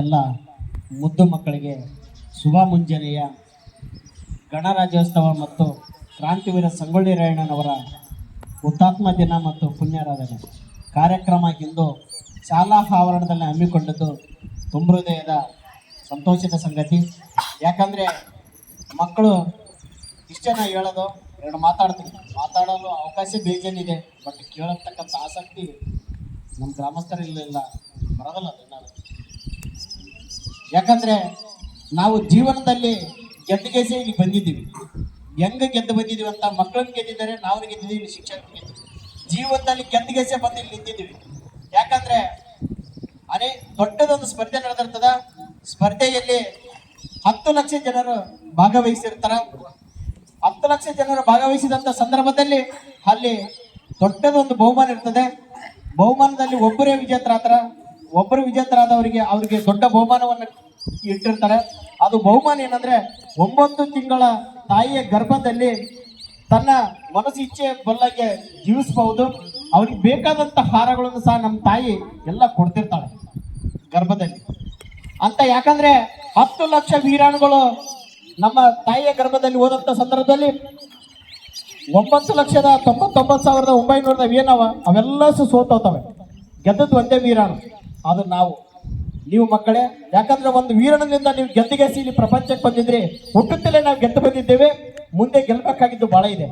ಎಲ್ಲ ಮುದ್ದು ಮಕ್ಕಳಿಗೆ ಶುಭ ಮುಂಜಾನೆಯ ಗಣರಾಜ್ಯೋತ್ಸವ ಮತ್ತು ಕ್ರಾಂತಿವೀರ ಸಂಗೊಳ್ಳಿ ರಾಯಣ್ಣನವರ ಹುತಾತ್ಮ ದಿನ ಮತ್ತು ಪುಣ್ಯಾರಾಧನೆ. ಕಾರ್ಯಕ್ರಮ ಇಂದು ಶಾಲಾ ಆವರಣದಲ್ಲಿ ಹಮ್ಮಿಕೊಂಡಿದ್ದು ತುಂಬ ಹೃದಯದ ಸಂತೋಷದ ಸಂಗತಿ. ಯಾಕಂದರೆ ಮಕ್ಕಳು ಇಷ್ಟೇ ನಾ ಹೇಳೋದು, ಎರಡು ಮಾತಾಡ್ತೀನಿ. ಮಾತಾಡಲು ಅವಕಾಶ ಬೇಜಾನಿದೆ, ಬಟ್ ಕೇಳತಕ್ಕಂಥ ಆಸಕ್ತಿ ನಮ್ಮ ಗ್ರಾಮಸ್ಥರಿಲ್ಲ ಬರೋದಲ್ಲ ಅದನ್ನ ಯಾಕಂದ್ರೆ ನಾವು ಜೀವನದಲ್ಲಿ ಗೆದ್ದುಗೆಸೆ ಇಲ್ಲಿ ಬಂದಿದ್ದೀವಿ. ಹೆಂಗ ಗೆದ್ದು ಬಂದಿದ್ದೀವಿ ಅಂತ ಮಕ್ಕಳನ್ನ ಗೆದ್ದಿದ್ದಾರೆ ನಾವು ಗೆದ್ದಿದ್ದೀವಿ ಶಿಕ್ಷಕರು ಜೀವನದಲ್ಲಿ ಗೆದ್ದುಗೆಸೆ ಬಂದು ಇಲ್ಲಿ ನಿಂತಿದ್ದೀವಿ. ಯಾಕಂದ್ರೆ ಅನೇ ದೊಡ್ಡದೊಂದು ಸ್ಪರ್ಧೆ ನಡೆದಿರ್ತದ. ಸ್ಪರ್ಧೆಯಲ್ಲಿ ಹತ್ತು ಲಕ್ಷ ಜನರು ಭಾಗವಹಿಸಿರ್ತಾರ. ಹತ್ತು ಲಕ್ಷ ಜನರು ಭಾಗವಹಿಸಿದಂತ ಸಂದರ್ಭದಲ್ಲಿ ಅಲ್ಲಿ ದೊಡ್ಡದೊಂದು ಬಹುಮಾನ ಇರ್ತದೆ. ಬಹುಮಾನದಲ್ಲಿ ಒಬ್ಬರೇ ವಿಜೇತರಾತರ ಒಬ್ಬರು ವಿಜೇತರಾದವರಿಗೆ ಅವರಿಗೆ ದೊಡ್ಡ ಬಹುಮಾನವನ್ನು ಇಟ್ಟಿರ್ತಾರೆ. ಅದು ಬಹುಮಾನ ಏನಂದ್ರೆ ಒಂಬತ್ತು ತಿಂಗಳ ತಾಯಿಯ ಗರ್ಭದಲ್ಲಿ ತನ್ನ ಮನಸ್ಸು ಇಚ್ಛೆ ಬಲ್ಲಕ್ಕೆ ಜೀವಿಸಬಹುದು. ಅವ್ರಿಗೆ ಬೇಕಾದಂತ ಹಾರಗಳನ್ನು ಸಹ ನಮ್ಮ ತಾಯಿ ಎಲ್ಲ ಕೊಡ್ತಿರ್ತಾಳೆ ಗರ್ಭದಲ್ಲಿ. ಅಂತ ಯಾಕಂದ್ರೆ ಹತ್ತು ಲಕ್ಷ ವೀರಾಣುಗಳು ನಮ್ಮ ತಾಯಿಯ ಗರ್ಭದಲ್ಲಿ ಹೋದಂತ ಸಂದರ್ಭದಲ್ಲಿ ಒಂಬತ್ತು ಲಕ್ಷದ ತೊಂಬತ್ತೊಂಬತ್ತು ಸಾವಿರದ ಒಂಬೈನೂರದ ಏನವ ಅವೆಲ್ಲ ಸೋತೋತವೆ. ಗೆದ್ದದ್ದು ಒಂದೇ ವೀರಾಣು. ಅದು ನಾವು, ನೀವು ಮಕ್ಕಳೇ, ಯಾಕಂದ್ರೆ ಒಂದು ವೀರಣದಿಂದ ನೀವು ಗೆದ್ದಿಗೆ ಇಲ್ಲಿ ಪ್ರಪಂಚಕ್ಕೆ ಬಂದಿದ್ರಿ, ಹುಟ್ಟುತ್ತಲೇ ನಾವು ಗೆದ್ದು ಬಂದಿದ್ದೇವೆ, ಮುಂದೆ ಗೆಲ್ಲಬೇಕಾಗಿದ್ದು ಬಹಳ ಇದೆ.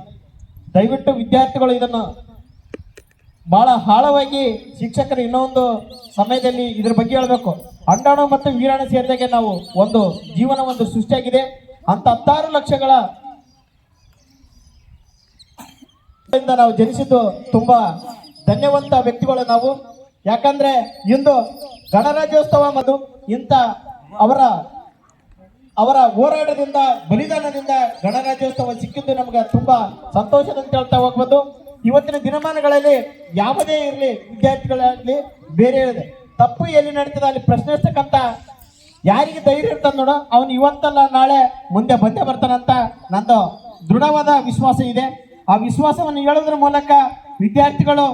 ದಯವಿಟ್ಟು ವಿದ್ಯಾರ್ಥಿಗಳು ಇದನ್ನು ಬಹಳ ಆಳವಾಗಿ ಶಿಕ್ಷಕರು ಇನ್ನೊಂದು ಸಮಯದಲ್ಲಿ ಇದ್ರ ಬಗ್ಗೆ ಹೇಳಬೇಕು. ಅಂಡಾಣ ಮತ್ತು ವೀರಾಣ ಸೇರಿದಾಗೆ ನಾವು ಒಂದು ಜೀವನ ಒಂದು ಸೃಷ್ಟಿಯಾಗಿದೆ. ಅಂತ ಹತ್ತಾರು ಲಕ್ಷಗಳ ನಾವು ಜನಿಸಿದ್ದು ತುಂಬಾ ಧನ್ಯವಂತ ವ್ಯಕ್ತಿಗಳು ನಾವು. ಯಾಕಂದ್ರೆ ಇಂದು ಗಣರಾಜ್ಯೋತ್ಸವ ಮತ್ತು ಇಂಥ ಅವರ ಅವರ ಹೋರಾಟದಿಂದ, ಬಲಿದಾನದಿಂದ ಗಣರಾಜ್ಯೋತ್ಸವ ಸಿಕ್ಕಿದ್ದು ನಮ್ಗೆ ತುಂಬಾ ಸಂತೋಷದ ಅಂತ ಹೇಳ್ತಾ ಹೋಗ್ಬೋದು. ಇವತ್ತಿನ ದಿನಮಾನಗಳಲ್ಲಿ ಯಾವುದೇ ಇರಲಿ ವಿದ್ಯಾರ್ಥಿಗಳಾಗಲಿ ಬೇರೆ ಹೇಳಿದೆ ತಪ್ಪು ಎಲ್ಲಿ ನಡೀತದೆ ಅಲ್ಲಿ ಪ್ರಶ್ನಿಸ್ತಕ್ಕಂಥ ಯಾರಿಗೆ ಧೈರ್ಯ ಇರ್ತದೆ ನೋಡು, ಅವನು ಇವತ್ತಲ್ಲ, ನಾಳೆ ಮುಂದೆ ಬಂದೇ ಬರ್ತಾನಂತ ನಂದು ದೃಢವಾದ ವಿಶ್ವಾಸ ಇದೆ. ಆ ವಿಶ್ವಾಸವನ್ನು ಹೇಳೋದ್ರ ಮೂಲಕ ವಿದ್ಯಾರ್ಥಿಗಳು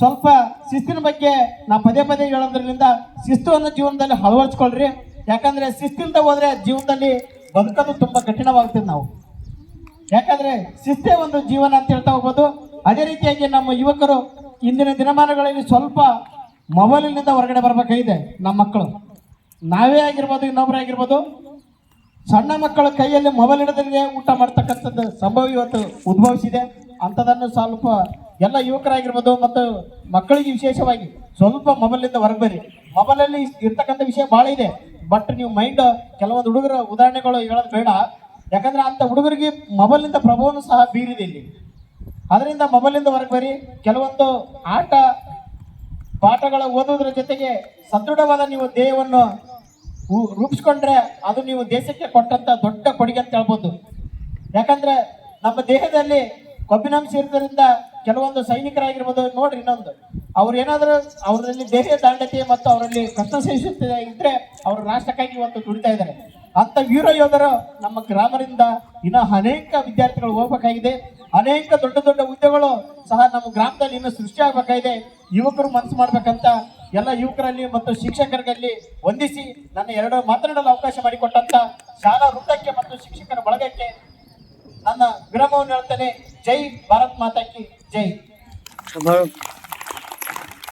ಸ್ವಲ್ಪ ಶಿಸ್ತಿನ ಬಗ್ಗೆ ನಾ ಪದೇ ಪದೇ ಹೇಳೋದ್ರಿಂದ ಶಿಸ್ತುವನ್ನು ಜೀವನದಲ್ಲಿ ಅಳವಡಿಸ್ಕೊಳ್ರಿ. ಯಾಕಂದ್ರೆ ಶಿಸ್ತಿಲ್ದ ಹೋದ್ರೆ ಜೀವನದಲ್ಲಿ ಬದುಕೋದು ತುಂಬಾ ಕಠಿಣವಾಗ್ತದೆ ನಾವು. ಯಾಕಂದ್ರೆ ಶಿಸ್ತೇ ಒಂದು ಜೀವನ ಅಂತ ಹೇಳ್ತಾ ಹೋಗ್ಬೋದು. ಅದೇ ರೀತಿಯಾಗಿ ನಮ್ಮ ಯುವಕರು ಇಂದಿನ ದಿನಮಾನಗಳಲ್ಲಿ ಸ್ವಲ್ಪ ಮೊಬೈಲಿನಿಂದ ಹೊರಗಡೆ ಬರಬೇಕಾಗಿದೆ ನಮ್ಮ ಮಕ್ಕಳು. ನಾವೇ ಆಗಿರ್ಬೋದು ಇನ್ನೊಬ್ಬರೇ ಆಗಿರ್ಬೋದು. ಸಣ್ಣ ಮಕ್ಕಳ ಕೈಯಲ್ಲಿ ಮೊಬೈಲ್ ಹಿಡಿದ್ರೆ ಊಟ ಮಾಡ್ತಕ್ಕಂಥದ್ದು ಸಂಭವ ಇವತ್ತು ಉದ್ಭವಿಸಿದೆ. ಅಂಥದನ್ನು ಸ್ವಲ್ಪ ಎಲ್ಲ ಯುವಕರಾಗಿರ್ಬೋದು ಮತ್ತು ಮಕ್ಕಳಿಗೆ ವಿಶೇಷವಾಗಿ ಸ್ವಲ್ಪ ಮೊಬೈಲಿಂದ ಹೊರಗೆ ಬರ್ರಿ. ಮೊಬೈಲಲ್ಲಿ ಇರ್ತಕ್ಕಂಥ ವಿಷಯ ಭಾಳ ಇದೆ. ಬಟ್ ನೀವು ಮೈಂಡ್ ಕೆಲವೊಂದು ಹುಡುಗರ ಉದಾಹರಣೆಗಳು ಹೇಳೋದು ಬೇಡ. ಯಾಕಂದ್ರೆ ಅಂಥ ಹುಡುಗರಿಗೆ ಮೊಬೈಲಿಂದ ಪ್ರಭಾವನೂ ಸಹ ಬೀರಿದೆ ಇಲ್ಲಿ. ಅದರಿಂದ ಮೊಬೈಲಿಂದ ಹೊರಗೆ ಬರ್ರಿ. ಕೆಲವೊಂದು ಆಟ, ಪಾಠಗಳ ಓದೋದ್ರ ಜೊತೆಗೆ ಸದೃಢವಾದ ನೀವು ದೇಹವನ್ನು ರೂಪಿಸ್ಕೊಂಡ್ರೆ ಅದು ನೀವು ದೇಶಕ್ಕೆ ಕೊಟ್ಟಂತ ದೊಡ್ಡ ಕೊಡುಗೆ ಅಂತ ಹೇಳ್ಬೋದು. ಯಾಕಂದ್ರೆ ನಮ್ಮ ದೇಹದಲ್ಲಿ ಕೊಬ್ಬಿನಾಂಶ ಇರೋದ್ರಿಂದ ಕೆಲವೊಂದು ಸೈನಿಕರಾಗಿರ್ಬೋದು, ನೋಡ್ರಿ ಇನ್ನೊಂದು. ಅವ್ರು ಏನಾದರೂ ಅವರಲ್ಲಿ ದೇಹ ದಾಂಡತೆ ಮತ್ತು ಅವರಲ್ಲಿ ಕಷ್ಟ ಸಹಿಸುತ್ತಿದೆ ಇದ್ರೆ ಅವರು ರಾಷ್ಟ್ರಕ್ಕಾಗಿ ಇವತ್ತು ದುಡಿತಾ ಇದ್ದಾರೆ. ಅಂತ ವೀರ ಯೋಧರು ನಮ್ಮ ಗ್ರಾಮದಿಂದ ಇನ್ನು ಅನೇಕ ವಿದ್ಯಾರ್ಥಿಗಳು ಹೋಗ್ಬೇಕಾಗಿದೆ. ಅನೇಕ ದೊಡ್ಡ ದೊಡ್ಡ ಹುದ್ದೆಗಳು ಸಹ ನಮ್ಮ ಗ್ರಾಮದಲ್ಲಿ ಇನ್ನು ಸೃಷ್ಟಿಯಾಗಬೇಕಾಗಿದೆ ಯುವಕರು ಮನಸ್ಸು ಮಾಡ್ಬೇಕಂತ ಎಲ್ಲ ಯುವಕರಲ್ಲಿ ಮತ್ತು ಶಿಕ್ಷಕರಲ್ಲಿ ವಂದಿಸಿ ನನ್ನ ಎರಡು ಮಾತನಾಡಲು ಅವಕಾಶ ಮಾಡಿಕೊಟ್ಟಂತ ಶಾಲಾ ವೃತ್ತಕ್ಕೆ ಮತ್ತು ಶಿಕ್ಷಕರ ಬಳಗಕ್ಕೆ ನನ್ನ ವಿರಾಮವನ್ನು ಹೇಳ್ತೇನೆ. ಜೈ ಭಾರತ್ ಮಾತಾ ಕಿ ಜೈ